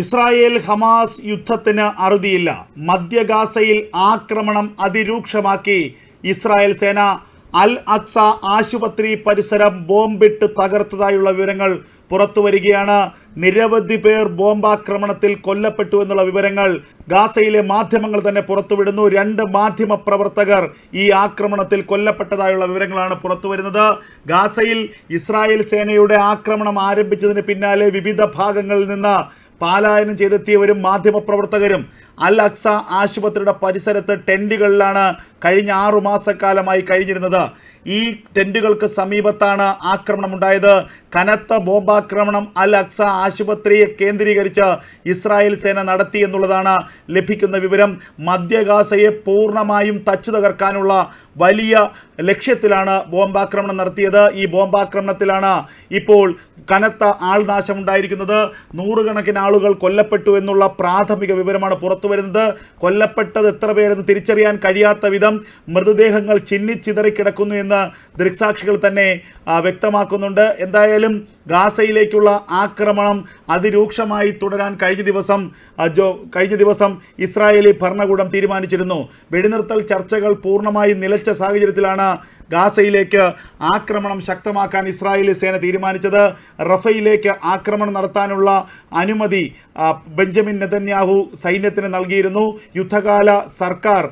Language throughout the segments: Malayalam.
ഇസ്രായേൽ ഹമാസ് യുദ്ധത്തിന് അറുതിയില്ല. മധ്യഗാസയിൽ ആക്രമണം അതിരൂക്ഷമാക്കി. ഇസ്രായേൽ സേന അൽ അക്സ ആശുപത്രി പരിസരം ബോംബിട്ട് തകർത്തതായുള്ള വിവരങ്ങൾ പുറത്തു വരികയാണ് നിരവധി പേർ ബോംബാക്രമണത്തിൽ കൊല്ലപ്പെട്ടു എന്നുള്ള വിവരങ്ങൾ ഗാസയിലെ മാധ്യമങ്ങൾ തന്നെ പുറത്തുവിടുന്നു. രണ്ട് മാധ്യമ പ്രവർത്തകർ ഈ ആക്രമണത്തിൽ കൊല്ലപ്പെട്ടതായുള്ള വിവരങ്ങളാണ് പുറത്തു വരുന്നത് ഗാസയിൽ ഇസ്രായേൽ സേനയുടെ ആക്രമണം ആരംഭിച്ചതിന് പിന്നാലെ വിവിധ ഭാഗങ്ങളിൽ നിന്ന് പാലായനം ചെയ്തെത്തിയവരും മാധ്യമപ്രവർത്തകരും അൽ അക്സ ആശുപത്രിയുടെ പരിസരത്ത് ടെന്റുകളിലാണ് കഴിഞ്ഞ ആറു മാസക്കാലമായി കഴിഞ്ഞിരുന്നത്. ഈ ടെന്റുകൾക്ക് സമീപത്താണ് ആക്രമണം ഉണ്ടായത് കനത്ത ബോംബാക്രമണം അൽ അക്സ ആശുപത്രിയെ കേന്ദ്രീകരിച്ച് ഇസ്രായേൽ സേന നടത്തി എന്നുള്ളതാണ് ലഭിക്കുന്ന വിവരം. മധ്യഗാസയെ പൂർണമായും തച്ചു തകർക്കാനുള്ള വലിയ ലക്ഷ്യത്തിലാണ് ബോംബാക്രമണം നടത്തിയത്. ഈ ബോംബാക്രമണത്തിലാണ് ഇപ്പോൾ കനത്ത ആൾനാശമുണ്ടായിരിക്കുന്നത്. നൂറുകണക്കിന് ആളുകൾ കൊല്ലപ്പെട്ടു എന്നുള്ള പ്രാഥമിക വിവരമാണ് പുറത്തു വരുന്നത് കൊല്ലപ്പെട്ടത് എത്ര പേരെന്ന് തിരിച്ചറിയാൻ കഴിയാത്ത വിധം മൃതദേഹങ്ങൾ ചിന്നിച്ചിതറിക്കിടക്കുന്നു എന്ന് ദൃക്സാക്ഷികൾ തന്നെ വ്യക്തമാക്കുന്നുണ്ട്. എന്തായാലും ഗാസയിലേക്കുള്ള ആക്രമണം അതിരൂക്ഷമായി തുടരാൻ കഴിഞ്ഞ ദിവസം ജോ കഴിഞ്ഞ ദിവസം ഇസ്രായേലി ഭരണകൂടം തീരുമാനിച്ചിരുന്നു. വെടിനിർത്തൽ ചർച്ചകൾ പൂർണമായി നിലച്ച സാഹചര്യത്തിലാണ് ഗാസയിലേക്ക് ആക്രമണം ശക്തമാക്കാൻ ഇസ്രായേലി സേന തീരുമാനിച്ചത് റഫയിലേക്ക് ആക്രമണം നടത്താനുള്ള അനുമതി ബെഞ്ചമിൻ നെതന്യാഹു സൈന്യത്തിന് നൽകിയിരുന്നു. യുദ്ധകാല സർക്കാർ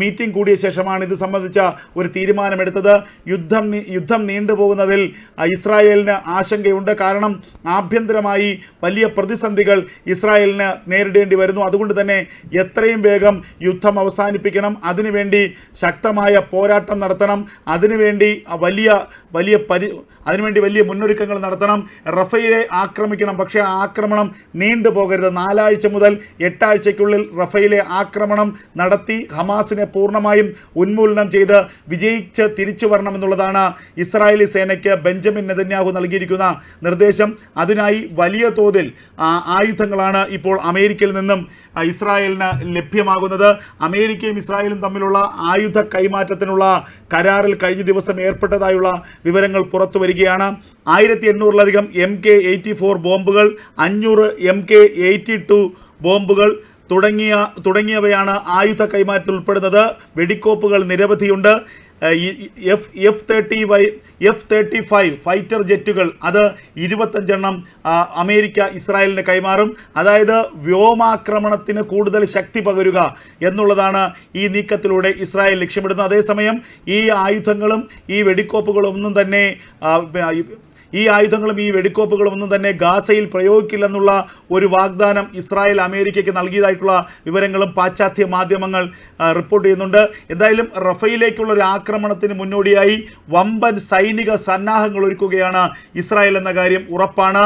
മീറ്റിംഗ് കൂടിയ ശേഷമാണ് ഇത് സംബന്ധിച്ച ഒരു തീരുമാനമെടുത്തത്. യുദ്ധം യുദ്ധം നീണ്ടുപോകുന്നതിൽ ഇസ്രായേലിന് ആശങ്കയുണ്ട്. കാരണം ആഭ്യന്തരമായി വലിയ പ്രതിസന്ധികൾ ഇസ്രായേലിന് നേരിടേണ്ടി വരുന്നു. അതുകൊണ്ട് തന്നെ എത്രയും വേഗം യുദ്ധം അവസാനിപ്പിക്കണം. അതിനുവേണ്ടി ശക്തമായ പോരാട്ടം നടത്തണം. അതിനുവേണ്ടി വലിയ വലിയ പരി അതിനുവേണ്ടി വലിയ മുന്നൊരുക്കങ്ങൾ നടത്തണം. റഫയിലെ ആക്രമിക്കണം. പക്ഷേ ആ ആക്രമണം നീണ്ടു പോകരുത്. നാലാഴ്ച മുതൽ എട്ടാഴ്ചയ്ക്കുള്ളിൽ റഫയിലെ ആക്രമണം നടത്തി ഹമാസിനെ പൂർണമായും ഉന്മൂലനം ചെയ്ത് വിജയിച്ച് തിരിച്ചു വരണമെന്നുള്ളതാണ് ഇസ്രായേലി സേനയ്ക്ക് ബെഞ്ചമിൻ നെതന്യാഹു നൽകിയിരിക്കുന്ന നിർദ്ദേശം. അതിനായി വലിയ തോതിൽ ആയുധങ്ങളാണ് ഇപ്പോൾ അമേരിക്കയിൽ നിന്നും ഇസ്രായേലിന് ലഭ്യമാകുന്നത്. അമേരിക്കയും ഇസ്രായേലും തമ്മിലുള്ള ആയുധ കൈമാറ്റത്തിനുള്ള കരാറിൽ കഴിഞ്ഞ ദിവസം ഏർപ്പെട്ടതായുള്ള വിവരങ്ങൾ പുറത്തു വരികയാണ്. ആയിരത്തി എണ്ണൂറിലധികം എം കെ എയ്റ്റി ഫോർ ബോംബുകൾ അഞ്ഞൂറ് എം കെ എയ്റ്റി ടു ബോംബുകൾ തുടങ്ങിയ തുടങ്ങിയവയാണ് ആയുധ കൈമാറ്റത്തിൽ ഉൾപ്പെടുന്നത്. വെടിക്കോപ്പുകൾ നിരവധിയുണ്ട്. F F thirty Y F thirty five fighter ജെറ്റുകൾ അത് ഇരുപത്തഞ്ചെണ്ണം അമേരിക്ക ഇസ്രായേലിന് കൈമാറും. അതായത് വ്യോമാക്രമണത്തിന് കൂടുതൽ ശക്തി പകരുക എന്നുള്ളതാണ് ഈ നീക്കത്തിലൂടെ ഇസ്രായേൽ ലക്ഷ്യമിടുന്നത്. അതേസമയം ഈ ആയുധങ്ങളും ഈ വെടിക്കോപ്പുകളും ഒന്നും തന്നെ ഈ ആയുധങ്ങളും ഈ വെടിക്കോപ്പുകളും ഒന്നും തന്നെ ഗാസയിൽ പ്രയോഗിക്കില്ലെന്നുള്ള ഒരു വാഗ്ദാനം ഇസ്രായേൽ അമേരിക്കയ്ക്ക് നൽകിയതായിട്ടുള്ള വിവരങ്ങളും പാശ്ചാത്യ മാധ്യമങ്ങൾ റിപ്പോർട്ട് ചെയ്യുന്നുണ്ട്. എന്തായാലും റഫയിലേക്കുള്ള ഒരു ആക്രമണത്തിന് മുന്നോടിയായി വമ്പൻ സൈനിക സന്നാഹങ്ങൾ ഒരുക്കുകയാണ് ഇസ്രായേൽ എന്ന കാര്യം ഉറപ്പാണ്.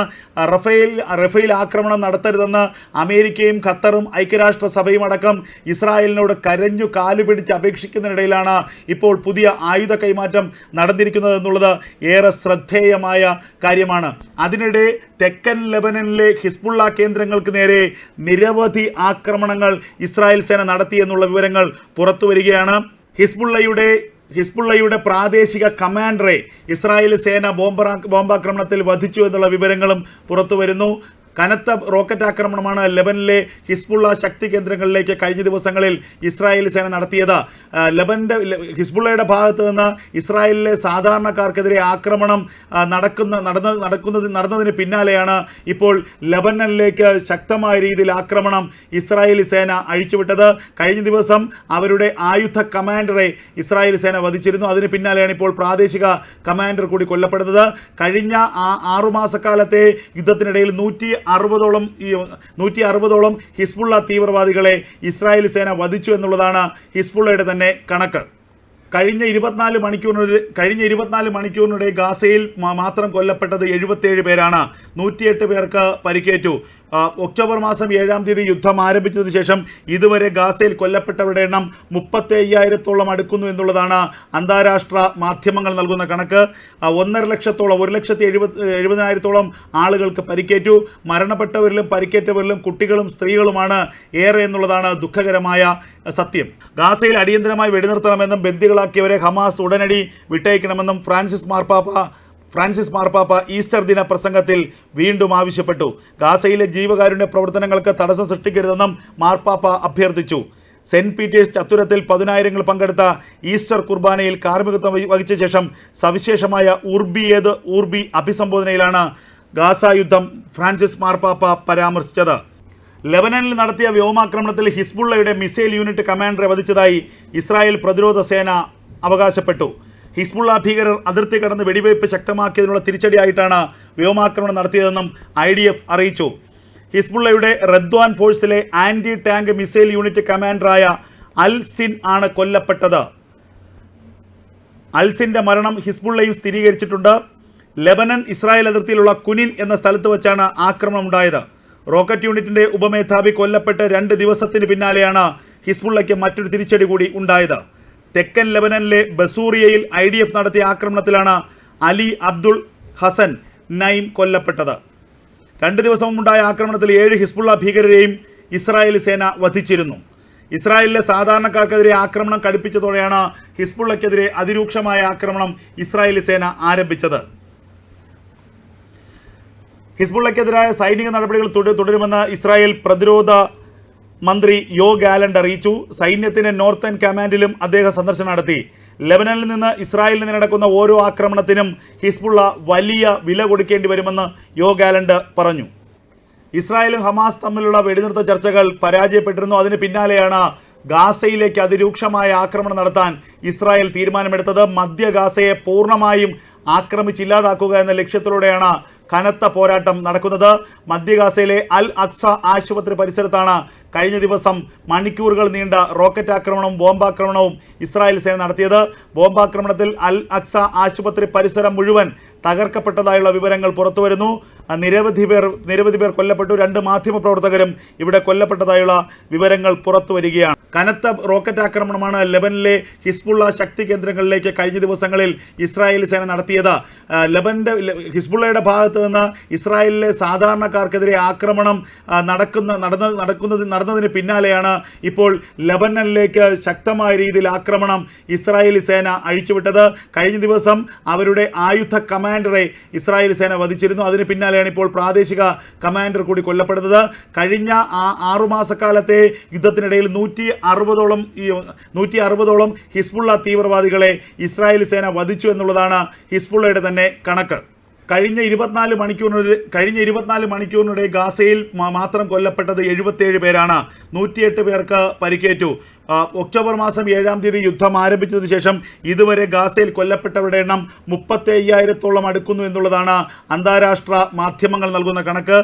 റഫേൽ റഫേൽ ആക്രമണം നടത്തരുതെന്ന് അമേരിക്കയും ഖത്തറും ഐക്യരാഷ്ട്ര സഭയും അടക്കം ഇസ്രായേലിനോട് കരഞ്ഞു കാലുപിടിച്ച് അപേക്ഷിക്കുന്നതിനിടയിലാണ് ഇപ്പോൾ പുതിയ ആയുധ കൈമാറ്റം നടന്നിരിക്കുന്നത് എന്നുള്ളത് ഏറെ ശ്രദ്ധേയമായ കാര്യമാണ്. അതിനിടെ തെക്കൻ ലെബനനിലെ ഹിസ്ബുള്ള കേന്ദ്രങ്ങൾക്ക് നേരെ നിരവധി ആക്രമണങ്ങൾ ഇസ്രായേൽ സേന നടത്തി എന്നുള്ള വിവരങ്ങൾ പുറത്തു വരികയാണ്. ഹിസ്ബുള്ളയുടെ ഹിസ്ബുള്ളയുടെ പ്രാദേശിക കമാൻഡറെ ഇസ്രായേൽ സേന ബോംബറാ ബോംബാക്രമണത്തിൽ വധിച്ചു എന്നുള്ള വിവരങ്ങളും പുറത്തു വരുന്നു. കനത്ത റോക്കറ്റ് ആക്രമണമാണ് ലെബനിലെ ഹിസ്ബുള്ള ശക്തി കേന്ദ്രങ്ങളിലേക്ക് കഴിഞ്ഞ ദിവസങ്ങളിൽ ഇസ്രായേൽ സേന നടത്തിയത്. ആ, ലെബന്റെ ലെ- ഹിസ്ബുള്ളയുടെ ഭാഗത്ത് നിന്ന് ഇസ്രായേലിലെ സാധാരണക്കാർക്കെതിരെ ആക്രമണം നടക്കുന്ന നടന്ന നടക്കുന്നത് നടന്നതിന് പിന്നാലെയാണ് ഇപ്പോൾ ലെബനനിലേക്ക് ശക്തമായ രീതിയിൽ ആക്രമണം ഇസ്രായേലി സേന അഴിച്ചുവിട്ടത്. കഴിഞ്ഞ ദിവസം അവരുടെ ആയുധ കമാൻഡറെ ഇസ്രായേൽ സേന വധിച്ചിരുന്നു. അതിന് പിന്നാലെയാണ് ഇപ്പോൾ പ്രാദേശിക കമാൻഡർ കൂടി കൊല്ലപ്പെടുന്നത്. കഴിഞ്ഞ ആ ആറുമാസക്കാലത്തെ യുദ്ധത്തിനിടയിൽ നൂറ്റി അറുപതോളം ഈ നൂറ്റി അറുപതോളം ഹിസ്ബുള്ള തീവ്രവാദികളെ ഇസ്രായേൽ സേന വധിച്ചു എന്നുള്ളതാണ് ഹിസ്ബുള്ളയുടെ തന്നെ കണക്ക്. കഴിഞ്ഞ ഇരുപത്തിനാല് മണിക്കൂറിനിടെ കഴിഞ്ഞ ഇരുപത്തിനാല് മണിക്കൂറിനിടെ ഗാസയിൽ മാത്രം കൊല്ലപ്പെട്ടത് എഴുപത്തേഴ് പേരാണ്. നൂറ്റിയെട്ട് പേർക്ക് പരിക്കേറ്റു. ഒക്ടോബർ മാസം ഏഴാം തീയതി യുദ്ധം ആരംഭിച്ചതിന് ശേഷം ഇതുവരെ ഗാസയിൽ കൊല്ലപ്പെട്ടവരുടെ എണ്ണം മുപ്പത്തി അയ്യായിരത്തോളം അടുക്കുന്നു എന്നുള്ളതാണ് അന്താരാഷ്ട്ര മാധ്യമങ്ങൾ നൽകുന്ന കണക്ക്. ഒന്നര ലക്ഷത്തോളം ഒരു ലക്ഷത്തി എഴുപത് എഴുപതിനായിരത്തോളം ആളുകൾക്ക് പരിക്കേറ്റു. മരണപ്പെട്ടവരിലും പരിക്കേറ്റവരിലും കുട്ടികളും സ്ത്രീകളുമാണ് ഏറെ എന്നുള്ളതാണ് ദുഃഖകരമായ സത്യം. ഗാസയിൽ അടിയന്തരമായി വെടിനിർത്തണമെന്നും ബന്ദികളാക്കിയവരെ ഹമാസ് ഉടനടി വിട്ടയക്കണമെന്നും ഫ്രാൻസിസ് മാർപ്പാപ്പ ഫ്രാൻസിസ് മാർപ്പാപ്പ ഈസ്റ്റർ ദിന പ്രസംഗത്തിൽ വീണ്ടും ആവശ്യപ്പെട്ടു. ഗാസയിലെ ജീവകാരുണ്യ പ്രവർത്തനങ്ങൾക്ക് തടസ്സം സൃഷ്ടിക്കരുതെന്നും മാർപ്പാപ്പ അഭ്യർത്ഥിച്ചു. സെന്റ് പീറ്റേഴ്സ് ചത്തുരത്തിൽ പതിനായിരങ്ങൾ പങ്കെടുത്ത ഈസ്റ്റർ കുർബാനയിൽ കാർമ്മികത്വം വഹിച്ച ശേഷം സവിശേഷമായ ഊർബിയേത് ഊർബി അഭിസംബോധനയിലാണ് ഗാസ യുദ്ധം ഫ്രാൻസിസ് മാർപ്പാപ്പ പരാമർശിച്ചത്. ലെബനനിൽ നടത്തിയ വ്യോമാക്രമണത്തിൽ ഹിസ്ബുള്ളയുടെ മിസൈൽ യൂണിറ്റ് കമാൻഡറെ വധിച്ചതായി ഇസ്രായേൽ പ്രതിരോധ സേന അവകാശപ്പെട്ടു. ഹിസ്ബുള്ള ഭീകരർ അതിർത്തി കടന്ന് വെടിവയ്പ് ശക്തമാക്കിയതിനുള്ള തിരിച്ചടിയായിട്ടാണ് വ്യോമാക്രമണം നടത്തിയതെന്നും ഐ ഡി എഫ് അറിയിച്ചു. ഹിസ്ബുള്ളയുടെ റദ്വാൻ ഫോഴ്സിലെ ആന്റി ടാങ്ക് മിസൈൽ യൂണിറ്റ് കമാൻഡറായ അൽസിൻ ആണ് കൊല്ലപ്പെട്ടത്. അൽസിന്റെ മരണം ഹിസ്ബുള്ളയും സ്ഥിരീകരിച്ചിട്ടുണ്ട്. ലെബനൻ ഇസ്രായേൽ അതിർത്തിയിലുള്ള കുനിൻ എന്ന സ്ഥലത്ത് വെച്ചാണ് ആക്രമണം ഉണ്ടായത്. റോക്കറ്റ് യൂണിറ്റിന്റെ ഉപമേധാവി കൊല്ലപ്പെട്ട് രണ്ട് ദിവസത്തിന് പിന്നാലെയാണ് ഹിസ്ബുള്ളയ്ക്ക് മറ്റൊരു തിരിച്ചടി കൂടി ഉണ്ടായത്. തെക്കൻ ലെബനനിലെ ബസൂറിയയിൽ ഐ ഡി എഫ് നടത്തിയ ആക്രമണത്തിലാണ് അലി അബ്ദുൾ ഹസൻ നൈം കൊല്ലപ്പെട്ടത്. രണ്ട് ദിവസം മുമ്പുണ്ടായ ആക്രമണത്തിൽ ഏഴ് ഹിസ്ബുള്ള ഭീകരരെയും ഇസ്രായേൽ സേന വധിച്ചിരുന്നു. ഇസ്രായേലിലെ സാധാരണക്കാർക്കെതിരെ ആക്രമണം കടുപ്പിച്ചതോടെയാണ് ഹിസ്ബുള്ളയ്ക്കെതിരെ അതിരൂക്ഷമായ ആക്രമണം ഇസ്രായേലി സേന ആരംഭിച്ചത്. ഹിസ്ബുള്ളയ്ക്കെതിരായ സൈനിക നടപടികൾ തുടരുമെന്ന് ഇസ്രായേൽ പ്രതിരോധ മന്ത്രി യോ ഗാലണ്ട് അറിയിച്ചു. സൈന്യത്തിന്റെ നോർത്തേൺ കമാൻഡിലും അദ്ദേഹം സന്ദർശനം നടത്തി. ലെബനനിൽ നിന്ന് ഇസ്രായേലിന് നടക്കുന്ന ഓരോ ആക്രമണത്തിനും ഹിസ്ബുള്ള വലിയ വില കൊടുക്കേണ്ടി വരുമെന്ന് യോ ഗാലണ്ട് പറഞ്ഞു. ഇസ്രായേലും ഹമാസ് തമ്മിലുള്ള വെടിനിർത്ത ചർച്ചകൾ പരാജയപ്പെട്ടിരുന്നു. അതിന് പിന്നാലെയാണ് ഗാസയിലേക്ക് അതിരൂക്ഷമായ ആക്രമണം നടത്താൻ ഇസ്രായേൽ തീരുമാനമെടുത്തത്. മധ്യ ഗാസയെ പൂർണമായും ആക്രമിച്ചില്ലാതാക്കുക എന്ന ലക്ഷ്യത്തിലൂടെയാണ് കനത്ത പോരാട്ടം നടക്കുന്നത് മധ്യഗാസയിലെ അൽ അക്സ ആശുപത്രി പരിസരത്താണ്. കഴിഞ്ഞ ദിവസം മണിക്കൂറുകൾ നീണ്ട റോക്കറ്റ് ആക്രമണവും ബോംബാക്രമണവും ഇസ്രായേൽ സേന നടത്തിയത്. ബോംബാക്രമണത്തിൽ അൽ അക്സ ആശുപത്രി പരിസരം മുഴുവൻ തകർക്കപ്പെട്ടതായുള്ള വിവരങ്ങൾ പുറത്തുവരുന്നു. നിരവധി പേർ നിരവധി പേർ കൊല്ലപ്പെട്ടു. രണ്ട് മാധ്യമ പ്രവർത്തകരും ഇവിടെ കൊല്ലപ്പെട്ടതായുള്ള വിവരങ്ങൾ പുറത്തു വരികയാണ്. കനത്ത റോക്കറ്റ് ആക്രമണമാണ് ലെബനിലെ ഹിസ്ബുള്ള ശക്തി കേന്ദ്രങ്ങളിലേക്ക് കഴിഞ്ഞ ദിവസങ്ങളിൽ ഇസ്രായേൽ സേന നടത്തിയത്. ആ, ലെബന്റെ ലെ- ഹിസ്ബുള്ളയുടെ ഭാഗത്ത് നിന്ന് ഇസ്രായേലിലെ സാധാരണക്കാർക്കെതിരെ ആക്രമണം നടക്കുന്ന നടന്ന നടക്കുന്നത് നടന്നതിന് പിന്നാലെയാണ് ഇപ്പോൾ ലെബനനിലേക്ക് ശക്തമായ രീതിയിൽ ആക്രമണം ഇസ്രായേൽ സേന അഴിച്ചുവിട്ടത്. കഴിഞ്ഞ ദിവസം അവരുടെ ആയുധ കമാൻഡറെ ഇസ്രായേൽ സേന വധിച്ചിരുന്നു. അതിന് പിന്നാലെയാണ് ഇപ്പോൾ പ്രാദേശിക കമാൻഡർ കൂടി കൊല്ലപ്പെടുന്നത്. കഴിഞ്ഞ ആ ആറുമാസക്കാലത്തെ യുദ്ധത്തിനിടയിൽ നൂറ്റി അറുപതോളം ഈ നൂറ്റി അറുപതോളം ഹിസ്ബുള്ള തീവ്രവാദികളെ ഇസ്രായേൽ സേന വധിച്ചു എന്നുള്ളതാണ് ഹിസ്ബുള്ളയുടെ തന്നെ കണക്ക്. കഴിഞ്ഞ ഇരുപത്തിനാല് മണിക്കൂറിനിടെ കഴിഞ്ഞ ഇരുപത്തിനാല് മണിക്കൂറിനിടെ ഗാസയിൽ മാത്രം കൊല്ലപ്പെട്ടത് എഴുപത്തേഴ് പേരാണ്. നൂറ്റിയെട്ട് പേർക്ക് പരിക്കേറ്റു. ഒക്ടോബർ മാസം ഏഴാം തീയതി യുദ്ധം ആരംഭിച്ചതിന് ശേഷം ഇതുവരെ ഗാസയിൽ കൊല്ലപ്പെട്ടവരുടെ എണ്ണം മുപ്പത്തി അടുക്കുന്നു എന്നുള്ളതാണ് അന്താരാഷ്ട്ര മാധ്യമങ്ങൾ നൽകുന്ന കണക്ക്.